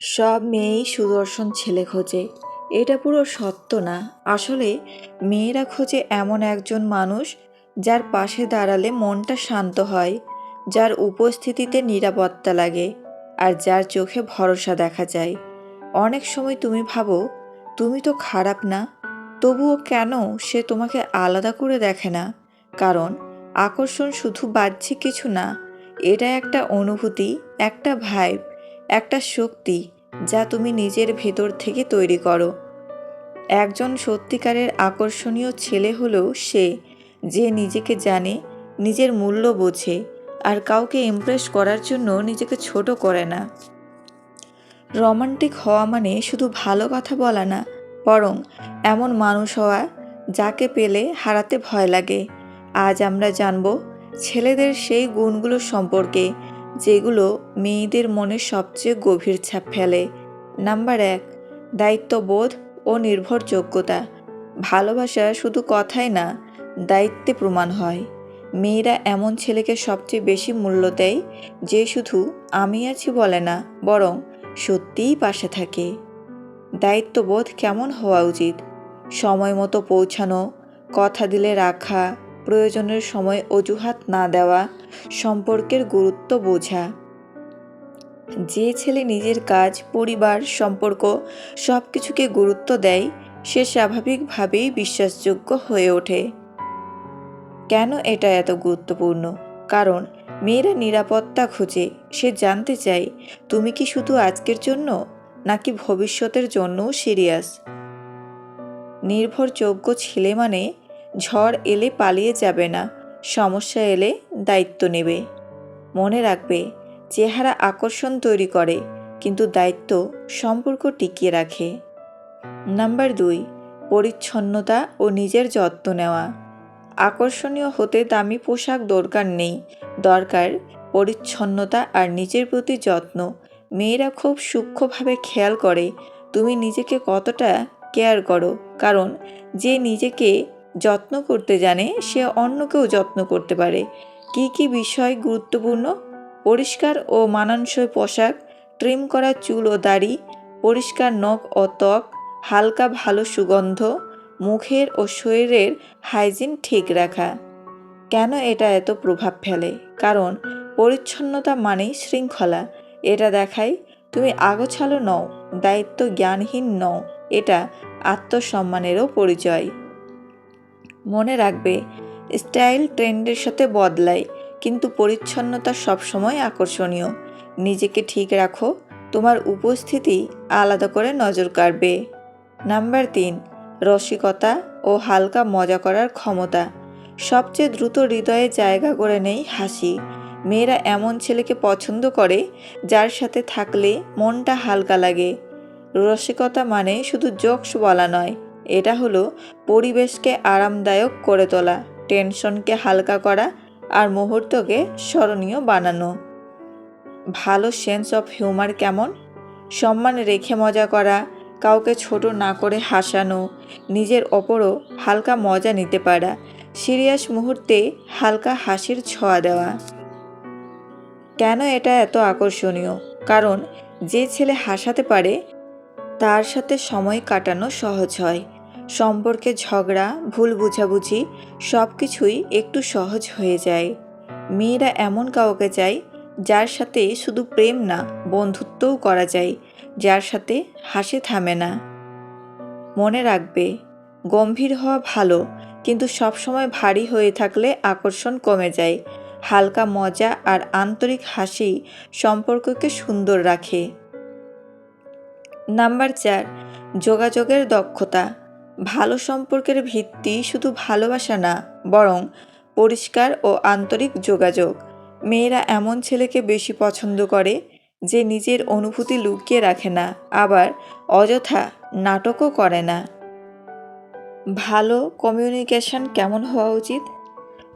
সব মেয়েই সুদর্শন ছেলে খোঁজে। এটা পুরো সত্য না। আসলে মেয়েরা খোঁজে এমন একজন মানুষ যার পাশে দাঁড়ালে মনটা শান্ত হয়, যার উপস্থিতিতে নিরাপত্তা লাগে আর যার চোখে ভরসা দেখা যায়। অনেক সময় তুমি ভাবো, তুমি তো খারাপ না, তবুও কেন সে তোমাকে আলাদা করে দেখে না? কারণ আকর্ষণ শুধু বাহ্যিক কিছু না এটা একটা অনুভূতি, একটা ভাইব একটা শক্তি যা তুমি নিজের ভেতর থেকে তৈরি করো। একজন সত্যিকারের আকর্ষণীয় ছেলে হলেও সে, যে নিজেকে জানে, নিজের মূল্য বোঝে আর কাউকে ইমপ্রেস করার জন্য নিজেকে ছোট করে না। রোমান্টিক হওয়া মানে শুধু ভালো কথা বলা না, বরং এমন মানুষ হওয়া যাকে পেলে হারাতে ভয় লাগে। আজ আমরা জানব ছেলেদের সেই গুণগুলো সম্পর্কে যেগুলো মেয়েদের মনে সবচেয়ে গভীর ছাপ ফেলে। নাম্বার এক, দায়িত্ববোধ ও নির্ভরযোগ্যতা। ভালোবাসা শুধু কথাই না, দায়িত্বে প্রমাণ হয়। মেয়েরা এমন ছেলেকে সবচেয়ে বেশি মূল্য দেয় যে শুধু আমি আছি বলে না, বরং সত্যিই পাশে থাকে। দায়িত্ববোধ কেমন হওয়া উচিত? সময় মতো পৌঁছানো, কথা দিলে রাখা প্রয়োজনের সময় অজুহাত না দেওয়া সম্পর্কের গুরুত্ব বোঝা। যে ছেলে নিজের কাজ, পরিবার, সম্পর্ক সব কিছুকে গুরুত্ব দেয়, সে স্বাভাবিকভাবেই বিশ্বাসযোগ্য হয়ে ওঠে। কেন এটা এত গুরুত্বপূর্ণ? কারণ মেয়েরা নিরাপত্তা খোঁজে। সে জানতে চায়, তুমি কি শুধু আজকের জন্য, নাকি ভবিষ্যতের জন্যও সিরিয়াস? নির্ভরযোগ্য ছেলে মানে ঝড় এলে পালিয়ে যাবে না, সমস্যা এলে দায়িত্ব নেবে। মনে রাখবে, চেহারা আকর্ষণ তৈরি করে, কিন্তু দায়িত্ব সম্পর্ক টিকিয়ে রাখে। নাম্বার দুই, পরিচ্ছন্নতা ও নিজের যত্ন নেওয়া। আকর্ষণীয় হতে দামি পোশাক দরকার নেই, দরকার পরিচ্ছন্নতা আর নিজের প্রতি যত্ন। মেয়েরা খুব সূক্ষ্মভাবে খেয়াল করে, তুমি নিজেকে কতটা কেয়ার করো, কারণ যে নিজেকে যত্ন করতে জানে, সে অন্যকেও যত্ন করতে পারে। কি কি বিষয় গুরুত্বপূর্ণ? পরিষ্কার ও মানানসই পোশাক ট্রিম করা চুল ও দাড়ি, পরিষ্কার নখ ও ত্বক, হালকা ভালো সুগন্ধ, মুখের ও শরীরের হাইজিন ঠিক রাখা। কেন এটা এত প্রভাব ফেলে? কারণ পরিচ্ছন্নতা মানেই শৃঙ্খলা। এটা দেখায় তুমি আগোছালো নও, দায়িত্ব জ্ঞানহীন নও, এটা আত্মসম্মানেরও পরিচয়। মনে রাখবে, স্টাইল ট্রেন্ডের সাথে বদলায়, কিন্তু পরিচ্ছন্নতা সবসময় আকর্ষণীয়। নিজেকে ঠিক রাখো, তোমার উপস্থিতি আলাদা করে নজর কাড়বে। নাম্বার তিন, রসিকতা ও হালকা মজা করার ক্ষমতা। সবচেয়ে দ্রুত হৃদয়ে জায়গা করে নেই হাসি। মেয়েরা এমন ছেলেকে পছন্দ করে, যার সাথে থাকলে মনটা হালকা লাগে। রসিকতা মানে শুধু জোকস বলা নয়। এটা হলো পরিবেশকে আরামদায়ক করে তোলা, টেনশনকে হালকা করা আর মুহূর্তকে স্মরণীয় বানানো। ভালো সেন্স অফ হিউমার কেমন? সম্মান রেখে মজা করা, কাউকে ছোট না করে হাসানো, নিজের ওপরও হালকা মজা নিতে পারা, সিরিয়াস মুহূর্তে হালকা হাসির ছোঁয়া দেওয়া। কেন এটা এত আকর্ষণীয়? কারণ যে ছেলে হাসাতে পারে তার সাথে সময় কাটানো সহজ হয়। সম্পর্কে ঝগড়া, ভুল বুঝাবুঝি সব কিছুই একটু সহজ হয়ে যায়। মেয়েরা এমন কাউকে চায়, যার সাথে শুধু প্রেম না, বন্ধুত্বও করা যায়, যার সাথে হাসি থামে না। মনে রাখবে, গম্ভীর হওয়া ভালো, কিন্তু সবসময় ভারী হয়ে থাকলে আকর্ষণ কমে যায়। হালকা মজা আর আন্তরিক হাসি সম্পর্ককে সুন্দর রাখে। নাম্বার চার, যোগাযোগের দক্ষতা। ভালো সম্পর্কের ভিত্তি শুধু ভালোবাসা না, বরং পরিষ্কার ও আন্তরিক যোগাযোগ। মেয়েরা এমন ছেলেকে বেশি পছন্দ করে যে নিজের অনুভূতি লুকিয়ে রাখে না, আবার অযথা নাটকও করে না। ভালো কমিউনিকেশন কেমন হওয়া উচিত?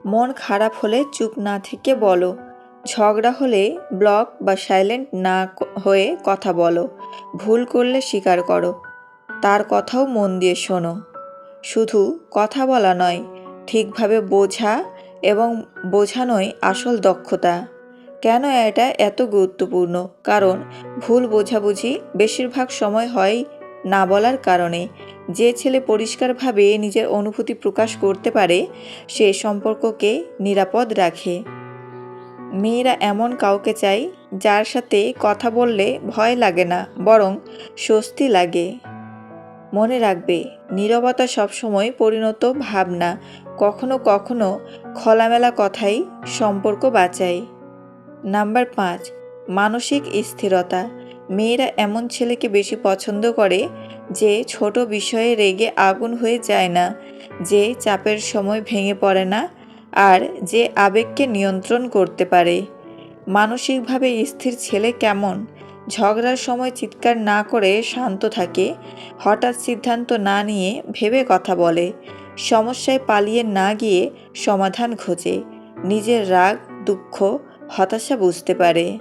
মন খারাপ হলে চুপ না থেকে বলো। ঝগড়া হলে ব্লক বা সাইলেন্ট না হয়ে কথা বলো। ভুল করলে স্বীকার করো। তার কথাও মন দিয়ে শোনো। শুধু কথা বলা নয়, ঠিকভাবে বোঝা এবং বোঝানোই আসল দক্ষতা। কেন এটা এত গুরুত্বপূর্ণ? কারণ ভুল বোঝাবুঝি বেশিরভাগ সময় হয় না বলার কারণে। যে ছেলে পরিষ্কারভাবে নিজের অনুভূতি প্রকাশ করতে পারে, সে সম্পর্ককে নিরাপদ রাখে। মেয়েরা এমন কাউকে চায় যার সাথে কথা বললে ভয় লাগে না, বরং স্বস্তি লাগে। মনে রাখবে, নীরবতা সবসময় পরিণত ভাবনা, কখনো কখনো খোলামেলা কথাই সম্পর্ক বাঁচায়। নাম্বার পাঁচ, মানসিক স্থিরতা। মেয়েরা এমন ছেলেকে বেশি পছন্দ করে যে ছোট বিষয়ে রেগে আগুন হয়ে যায় না, যে চাপের সময় ভেঙে পড়ে না আর যে আবেগকে নিয়ন্ত্রণ করতে পারে। মানসিকভাবে স্থির ছেলে কেমন? ঝগড়ার সময় চিৎকার না করে শান্ত থাকে। হঠাৎ সিদ্ধান্ত না নিয়ে ভেবে কথা বলে। সমস্যায় পালিয়ে না গিয়ে সমাধান খোঁজে। নিজের রাগ, দুঃখ, হতাশা বুঝতে পারে।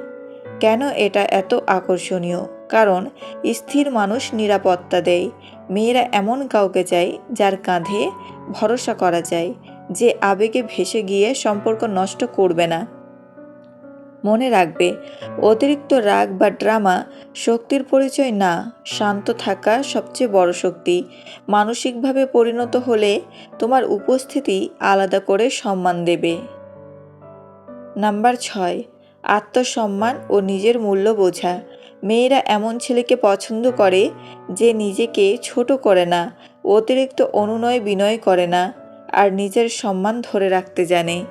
কেন এটা এত আকর্ষণীয়? কারণ স্থির মানুষ নিরাপত্তা দেয়। মেয়েরা এমন কাউকে চায় যার কাঁধে ভরসা করা যায়। যে আবেগে ভেসে গিয়ে সম্পর্ক নষ্ট করবে না। মনে রাখবে, অতিরিক্ত রাগ বা ড্রামা শক্তির পরিচয় না, শান্ত থাকা সবচেয়ে বড় শক্তি। মানসিকভাবে পরিণত হলে তোমার উপস্থিতি আলাদা করে সম্মান দেবে। নাম্বার ছয়, আত্মসম্মান ও নিজের মূল্য বোঝা। মেয়েরা এমন ছেলেকে পছন্দ করে যে নিজেকে ছোট করে না, অতিরিক্ত অনুনয় বিনয় করে না। আর নিজের সম্মান ধরে রাখতে জানে।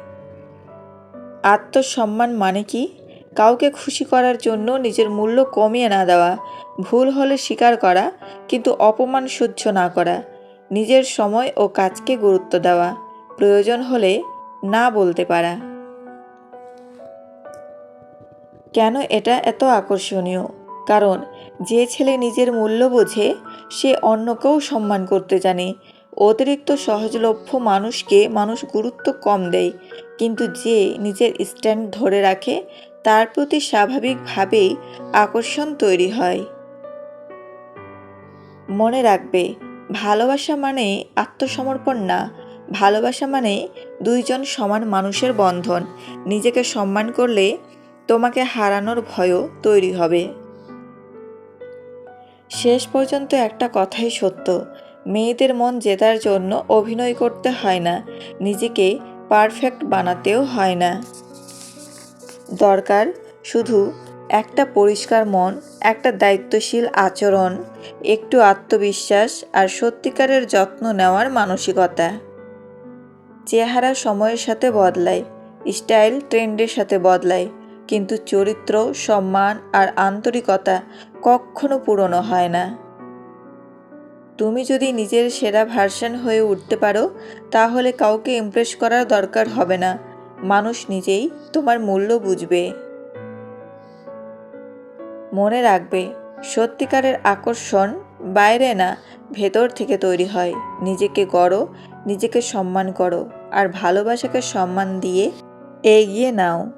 আত্মসম্মান মানে কি? কাউকে খুশি করার জন্য নিজের মূল্য কমিয়ে না দেওয়া, ভুল হলে স্বীকার করা, কিন্তু অপমান সহ্য না করা, নিজের সময় ও কাজকে গুরুত্ব দেওয়া, প্রয়োজন হলে না বলতে পারা। কেন এটা এত আকর্ষণীয়? কারণ যে ছেলে নিজের মূল্য বোঝে, সে অন্যকেও সম্মান করতে জানে অতিরিক্ত সহজলভ্য মানুষকে মানুষ গুরুত্ব কম দেয়, কিন্তু যে নিজের স্ট্যান্ড ধরে রাখে, তার প্রতি স্বাভাবিকভাবেই আকর্ষণ তৈরি হয়। মনে রাখবে, ভালোবাসা মানে আত্মসমর্পণ না, ভালোবাসা মানে দুইজন সমান মানুষের বন্ধন, নিজেকে সম্মান করলে তোমাকে হারানোর ভয়ও তৈরি হবে। শেষ পর্যন্ত একটা কথাই সত্য মেয়েদের মন জেতার জন্য অভিনয় করতে হয় না, নিজেকে পারফেক্ট বানাতেও হয় না। দরকার শুধু একটা পরিষ্কার মন, একটা দায়িত্বশীল আচরণ, একটু আত্মবিশ্বাস আর সত্যিকারের যত্ন নেওয়ার মানসিকতা। চেহারা সময়ের সাথে বদলায়, স্টাইল ট্রেন্ডের সাথে বদলায়, কিন্তু চরিত্র, সম্মান আর আন্তরিকতা কখনো পুরনো হয় না। তুমি যদি নিজের সেরা ভার্সন হয়ে উঠতে পারো, তাহলে কাউকে ইমপ্রেস করার দরকার হবে না। মানুষ নিজেই তোমার মূল্য বুঝবে। মনে রাখবে, সত্যিকারের আকর্ষণ বাইরে না, ভেতর থেকে তৈরি হয়। নিজেকে গড়ো, নিজেকে সম্মান করো, আর ভালোবাসাকে সম্মান দিয়ে এগিয়ে নাও।